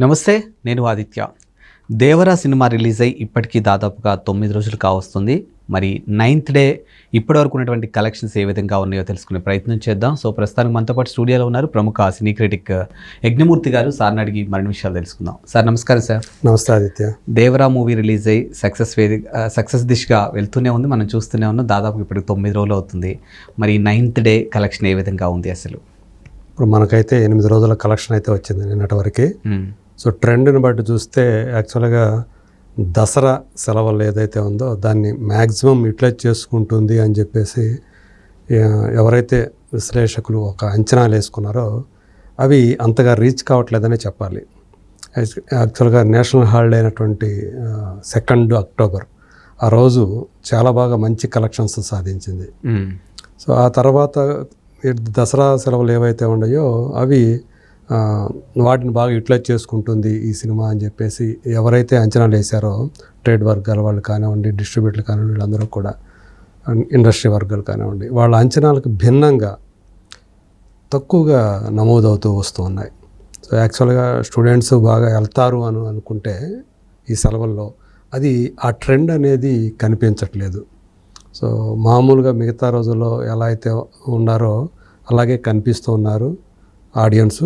నమస్తే నేను Aditya. Devara cinema release అయ్యి ఇప్పటికీ దాదాపుగా తొమ్మిది రోజులు కావస్తుంది. మరి నైన్త్ డే ఇప్పటివరకు ఉన్నటువంటి కలెక్షన్స్ ఏ విధంగా ఉన్నాయో తెలుసుకునే ప్రయత్నం చేద్దాం. సో ప్రస్తుతానికి మనతో పాటు స్టూడియోలో ఉన్నారు ప్రముఖ సినీ క్రిటిక్ యజ్ఞమూర్తి గారు. సార్ని అడిగి మరిన్ని విషయాలు తెలుసుకుందాం. సార్ నమస్కారం సార్. నమస్తే ఆదిత్య. దేవరా మూవీ రిలీజ్ అయ్యి సక్సెస్ వేది సక్సెస్ దిశగా వెళ్తూనే ఉంది. మనం చూస్తూనే ఉన్నాం. దాదాపు ఇప్పటికి తొమ్మిది రోజులు అవుతుంది. మరి నైన్త్ డే కలెక్షన్ ఏ విధంగా ఉంది అసలు? ఇప్పుడు మనకైతే ఎనిమిది రోజుల కలెక్షన్ అయితే వచ్చింది నిన్నటి వరకు. సో ట్రెండ్ని బట్టి చూస్తే యాక్చువల్గా దసరా సెలవులు ఏదైతే ఉందో దాన్ని మ్యాక్సిమం యూటిలైజ్ చేసుకుంటుంది అని చెప్పేసి ఎవరైతే విశ్లేషకులు ఒక అంచనాలు వేసుకున్నారో అవి అంతగా రీచ్ కావట్లేదనే చెప్పాలి యాక్చు- యాక్చువల్గా నేషనల్ హాలిడే అయినటువంటి సెకండ్ అక్టోబర్ ఆ రోజు చాలా బాగా మంచి కలెక్షన్స్ సాధించింది. సో ఆ తర్వాత దసరా సెలవులు ఏవైతే ఉన్నాయో అవి వాటిని బాగా యూటిలైజ్ చేసుకుంటుంది ఈ సినిమా అని చెప్పేసి ఎవరైతే అంచనాలు వేశారో ట్రేడ్ వర్గాల వాళ్ళు కానివ్వండి డిస్ట్రిబ్యూటర్లు కానివ్వండి వీళ్ళందరూ కూడా ఇండస్ట్రీ వర్గాలు కానివ్వండి వాళ్ళ అంచనాలకు భిన్నంగా తక్కువగా నమోదవుతూ వస్తూ ఉన్నాయి. సో యాక్చువల్గా స్టూడెంట్స్ బాగా వెళ్తారు అని అనుకుంటే ఈ సెలవుల్లో అది ఆ ట్రెండ్ అనేది కనిపించట్లేదు. సో మామూలుగా మిగతా రోజుల్లో ఎలా అయితే ఉన్నారో అలాగే కనిపిస్తూ ఉన్నారు ఆడియన్స్.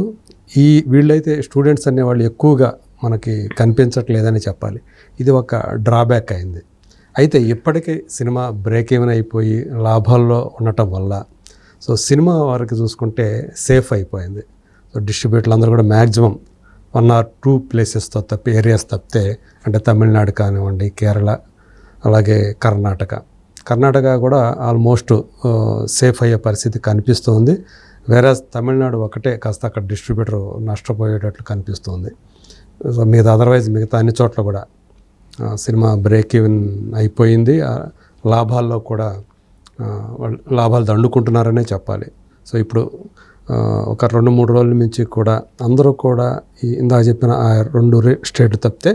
ఈ వీళ్ళైతే స్టూడెంట్స్ అనేవాళ్ళు ఎక్కువగా మనకి కనిపించట్లేదని చెప్పాలి. ఇది ఒక డ్రాబ్యాక్ అయింది. అయితే ఇప్పటికీ సినిమా బ్రేక్ ఈవెన్ అయిపోయి లాభాల్లో ఉండటం వల్ల సో సినిమా వారికి చూసుకుంటే సేఫ్ అయిపోయింది. సో డిస్ట్రిబ్యూటర్లు అందరూ కూడా మ్యాక్సిమం వన్ ఆర్ టూ ప్లేసెస్తో తప్పి ఏరియాస్ తప్పితే అంటే తమిళనాడు కానివ్వండి కేరళ అలాగే కర్ణాటక. కర్ణాటక కూడా ఆల్మోస్ట్ సేఫ్ అయ్యే పరిస్థితి కనిపిస్తుంది వేరే తమిళనాడు ఒకటే కాస్త అక్కడ డిస్ట్రిబ్యూటర్ నష్టపోయేటట్లు కనిపిస్తుంది. సో మిగతా అదర్వైజ్ మిగతా అన్ని చోట్ల కూడా సినిమా బ్రేక్ ఈవెన్ అయిపోయింది లాభాల్లో కూడా వాళ్ళు లాభాలు దండుకుంటున్నారనే చెప్పాలి. సో ఇప్పుడు ఒక రెండు మూడు రోజుల నుంచి కూడా అందరూ కూడా ఈ ఇందాక చెప్పిన ఆ రెండు రే- స్టేట్ తప్పితే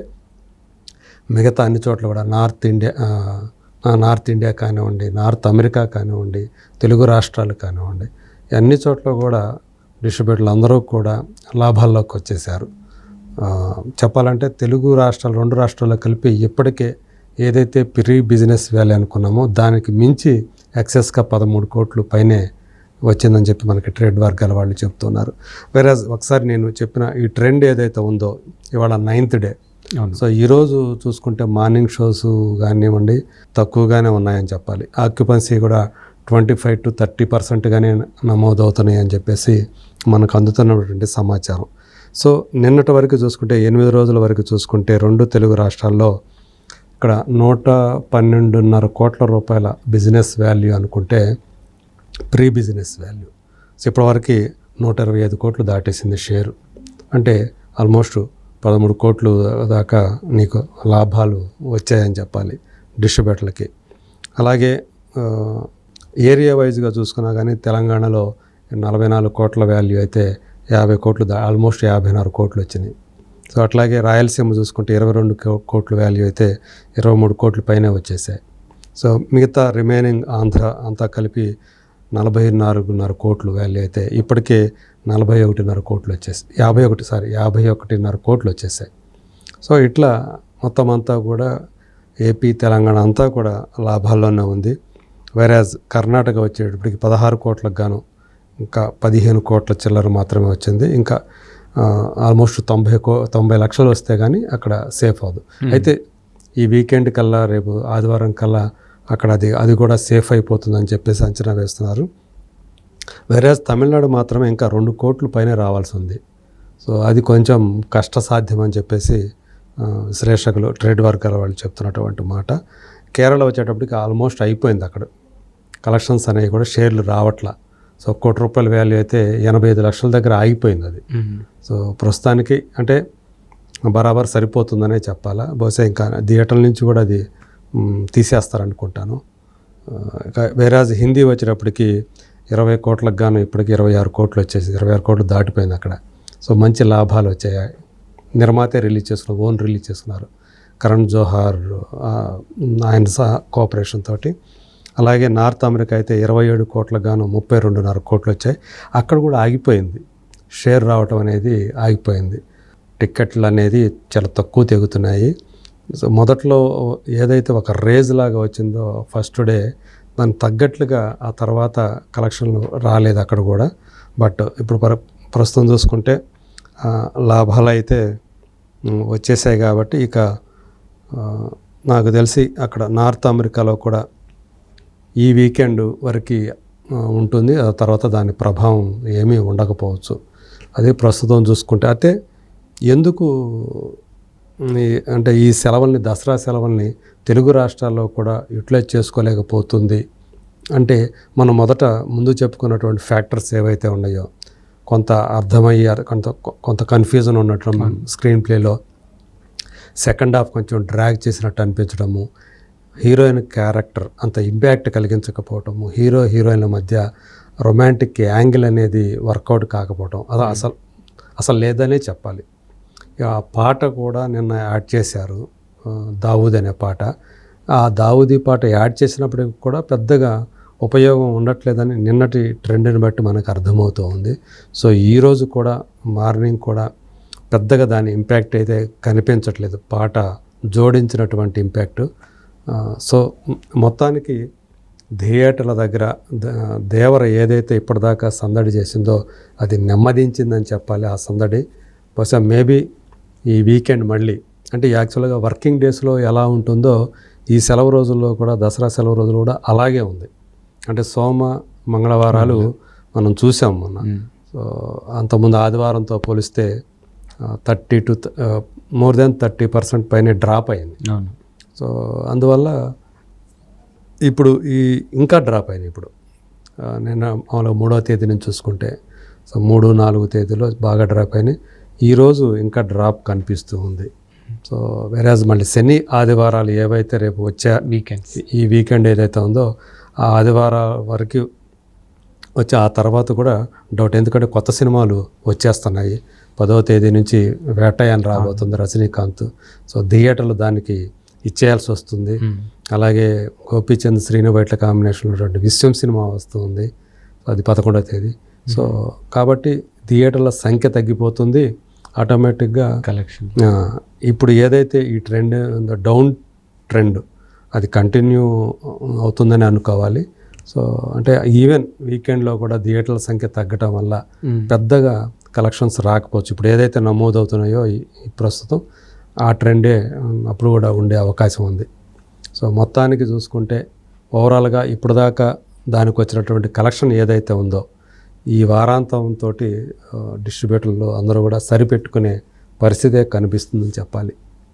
మిగతా అన్ని చోట్ల కూడా నార్త్ ఇండియా నార్త్ ఇండియా కానివ్వండి నార్త్ అమెరికా కానివ్వండి తెలుగు రాష్ట్రాలు కానివ్వండి అన్ని చోట్ల కూడా డిస్ట్రిబ్యూటర్లు అందరూ కూడా లాభాల్లోకి వచ్చేసారు చెప్పాలంటే తెలుగు రాష్ట్రాలు రెండు రాష్ట్రాల్లో కలిపి ఇప్పటికే ఏదైతే ప్రీ బిజినెస్ వ్యాలీ అనుకున్నామో దానికి మించి ఎక్సెస్గా పదమూడు కోట్లు పైనే వచ్చిందని చెప్పి మనకి ట్రేడ్ వర్గాల వాళ్ళు చెప్తున్నారు. వేరే ఒకసారి నేను చెప్పిన ఈ ట్రెండ్ ఏదైతే ఉందో ఇవాళ నైన్త్ డే. సో ఈరోజు చూసుకుంటే మార్నింగ్ షోస్ కానివ్వండి తక్కువగానే ఉన్నాయని చెప్పాలి. ఆక్యుపెన్సీ కూడా ట్వంటీ ఫైవ్ టు థర్టీ పర్సెంట్గానే నమోదవుతున్నాయి అని చెప్పేసి మనకు అందుతున్నటువంటి సమాచారం. సో నిన్నటి వరకు చూసుకుంటే ఎనిమిది రోజుల వరకు చూసుకుంటే రెండు తెలుగు రాష్ట్రాల్లో ఇక్కడ నూట పన్నెండున్నర కోట్ల రూపాయల బిజినెస్ వాల్యూ అనుకుంటే ప్రీ బిజినెస్ వాల్యూ. సో ఇప్పటివరకు నూట ఇరవై ఐదు కోట్లు దాటేసింది షేరు. అంటే ఆల్మోస్ట్ పదమూడు కోట్లు దాకా నీకు లాభాలు వచ్చాయని చెప్పాలి డిస్ట్రిబ్యూటర్లకి. అలాగే ఏరియా వైజ్గా చూసుకున్నా కానీ తెలంగాణలో నలభై నాలుగు కోట్ల వాల్యూ అయితే యాభై కోట్లు ఆల్మోస్ట్ యాభై నాలుగు కోట్లు వచ్చినాయి. సో అట్లాగే రాయలసీమ చూసుకుంటే ఇరవై రెండు కో- కోట్ల వాల్యూ అయితే ఇరవై మూడు కోట్ల పైనే వచ్చేసాయి. సో మిగతా రిమైనింగ్ ఆంధ్ర అంతా కలిపి నలభై నాలుగున్నర కోట్లు వాల్యూ అయితే ఇప్పటికే నలభై ఒకటిన్నర కోట్లు వచ్చేసాయి యాభై ఒకటి సారీ యాభై ఒకటిన్నర కోట్లు వచ్చేసాయి. సో ఇట్లా మొత్తం అంతా కూడా ఏపీ తెలంగాణ అంతా కూడా లాభాల్లోనే ఉంది. వైరాజ్ కర్ణాటక వచ్చేటప్పటికి పదహారు కోట్లకు గాను ఇంకా పదిహేను కోట్ల చిల్లర మాత్రమే వచ్చింది. ఇంకా ఆల్మోస్ట్ తొంభై కో తొంభై లక్షలు వస్తే కానీ అక్కడ సేఫ్ అవ్వదు. అయితే ఈ వీకెండ్ కల్లా రేపు ఆదివారం కల్లా అక్కడ అది అది కూడా సేఫ్ అయిపోతుందని చెప్పేసి అంచనా వేస్తున్నారు. వేరేజ్ తమిళనాడు మాత్రమే ఇంకా రెండు కోట్ల పైన రావాల్సి ఉంది. సో అది కొంచెం కష్టసాధ్యం అని చెప్పేసి విశ్లేషకులు ట్రేడ్ వర్గాల వాళ్ళు చెప్తున్నటువంటి మాట. కేరళ వచ్చేటప్పటికి ఆల్మోస్ట్ అయిపోయింది అక్కడ. కలెక్షన్స్ అనేవి కూడా షేర్లు రావట్లా. సో కోటి రూపాయల వాల్యూ అయితే ఎనభై ఐదు లక్షల దగ్గర ఆగిపోయింది అది. సో ప్రస్తుతానికి అంటే బరాబర్ సరిపోతుందనే చెప్పాలా. బహుశా ఇంకా థియేటర్ల నుంచి కూడా అది తీసేస్తారనుకుంటాను. వేరాజ్ హిందీ వచ్చేటప్పటికి ఇరవై కోట్లకు గాను ఇప్పటికి ఇరవై ఆరు కోట్లు వచ్చేసి ఇరవై ఆరు కోట్లు దాటిపోయింది అక్కడ. సో మంచి లాభాలు వచ్చాయి. నిర్మాతే రిలీజ్ చేసుకున్నారు ఓన్ రిలీజ్ చేసుకున్నారు. కరణ్ జోహార్ ఆయన సహా కోఆపరేషన్ తోటి. అలాగే నార్త్ అమెరికా అయితే ఇరవై ఏడు కోట్ల గాను ముప్పై రెండున్నర కోట్లు వచ్చాయి అక్కడ కూడా ఆగిపోయింది. షేర్ రావటం అనేది ఆగిపోయింది. టిక్కెట్లు అనేది చాలా తక్కువ తెగుతున్నాయి. సో మొదట్లో ఏదైతే ఒక రేజ్ లాగా వచ్చిందో ఫస్ట్ డే దాన్ని తగ్గట్లుగా ఆ తర్వాత కలెక్షన్లు రాలేదు అక్కడ కూడా. బట్ ఇప్పుడు ప్ర ప్రస్తుతం చూసుకుంటే లాభాలు అయితే వచ్చేసాయి కాబట్టి ఇక నాకు తెలిసి అక్కడ నార్త్ అమెరికాలో కూడా ఈ వీకెండ్ వరకు ఉంటుంది. ఆ తర్వాత దాని ప్రభావం ఏమీ ఉండకపోవచ్చు. అదే ప్రస్తుతం చూసుకుంటే. అయితే ఎందుకు అంటే ఈ సెలవుల్ని దసరా సెలవుల్ని తెలుగు రాష్ట్రాల్లో కూడా యూటిలైజ్ చేసుకోలేకపోతుంది? అంటే మనం మొదట ముందు చెప్పుకున్నటువంటి ఫ్యాక్టర్స్ ఏవైతే ఉన్నాయో కొంత అర్థమయ్యారు కొంత కొంత కన్ఫ్యూజన్ ఉన్నట్టు స్క్రీన్ ప్లేలో సెకండ్ హాఫ్ కొంచెం డ్రాగ్ చేసినట్టు అనిపించడము హీరోయిన్ క్యారెక్టర్ అంత ఇంపాక్ట్ కలిగించకపోవటము హీరో హీరోయిన్ల మధ్య రొమాంటిక్ యాంగిల్ అనేది వర్కౌట్ కాకపోవటం అది అసలు అసలు లేదనే చెప్పాలి. ఆ పాట కూడా నిన్న యాడ్ చేశారు దావూద్ అనే పాట. ఆ దావూదీ పాట యాడ్ చేసినప్పటికి కూడా పెద్దగా ఉపయోగం ఉండట్లేదని నిన్నటి ట్రెండ్ని బట్టి మనకు అర్థమవుతూ ఉంది సో ఈరోజు కూడా మార్నింగ్ కూడా పెద్దగా దాని ఇంపాక్ట్ అయితే కనిపించట్లేదు. పాట జోడించినటువంటి ఇంపాక్ట్. సో మొత్తానికి థియేటర్ల దగ్గర దేవర ఏదైతే ఇప్పటిదాకా సందడి చేసిందో అది నెమ్మదించిందని చెప్పాలి ఆ సందడి. బహుశా మేబీ ఈ వీకెండ్ మళ్ళీ అంటే యాక్చువల్గా వర్కింగ్ డేస్లో ఎలా ఉంటుందో ఈ సెలవు రోజుల్లో కూడా దసరా సెలవు రోజులు కూడా అలాగే ఉంది. అంటే సోమ మంగళవారాలు మనం చూసాం మొన్న. సో అంతకుముందు ఆదివారంతో పోలిస్తే thirty to more than thirty percent పైన డ్రాప్ అయింది. సో అందువల్ల ఇప్పుడు ఈ ఇంకా డ్రాప్ అయినాయి ఇప్పుడు. ఆ, నిన్న మామూలుగా మూడో తేదీ నుంచి చూసుకుంటే సో మూడు నాలుగు తేదీలో బాగా డ్రాప్ అయినాయి. ఈరోజు ఇంకా డ్రాప్ కనిపిస్తూ ఉంది. సో వెరాజ్ మళ్ళీ శని ఆదివారాలు ఏవైతే రేపు వచ్చే వీకెండ్స్ ఈ వీకెండ్ ఏదైతే ఉందో ఆ ఆదివారాల వరకు వచ్చి ఆ తర్వాత కూడా డౌట్ ఎందుకంటే కొత్త సినిమాలు వచ్చేస్తున్నాయి. పదవ తేదీ నుంచి వేటయాన్ రాబోతుంది రజనీకాంత్. సో థియేటర్లు దానికి ఇచ్చేయాల్సి వస్తుంది. అలాగే గోపీచంద్ శ్రీను బయట్ల కాంబినేషన్లో ఉన్నటువంటి విశ్వం సినిమా వస్తుంది. అది పదకొండవ తేదీ. సో కాబట్టి థియేటర్ల సంఖ్య తగ్గిపోతుంది. ఆటోమేటిక్గా కలెక్షన్ ఇప్పుడు ఏదైతే ఈ ట్రెండ్ డౌన్ ట్రెండ్ అది కంటిన్యూ అవుతుందని అనుకోవాలి. సో అంటే ఈవెన్ వీకెండ్లో కూడా థియేటర్ల సంఖ్య తగ్గటం వల్ల పెద్దగా కలెక్షన్స్ రాకపోవచ్చు. ఇప్పుడు ఏదైతే నమోదవుతున్నాయో ప్రస్తుతం ఆ ట్రెండే అప్పుడు కూడా ఉండే అవకాశం ఉంది. సో మొత్తానికి చూసుకుంటే ఓవరాల్గా ఇప్పటిదాకా దానికి వచ్చినటువంటి కలెక్షన్ ఏదైతే ఉందో ఈ వారాంతంతో డిస్ట్రిబ్యూటర్లు అందరూ కూడా సరిపెట్టుకునే పరిస్థితే కనిపిస్తుందని చెప్పాలి.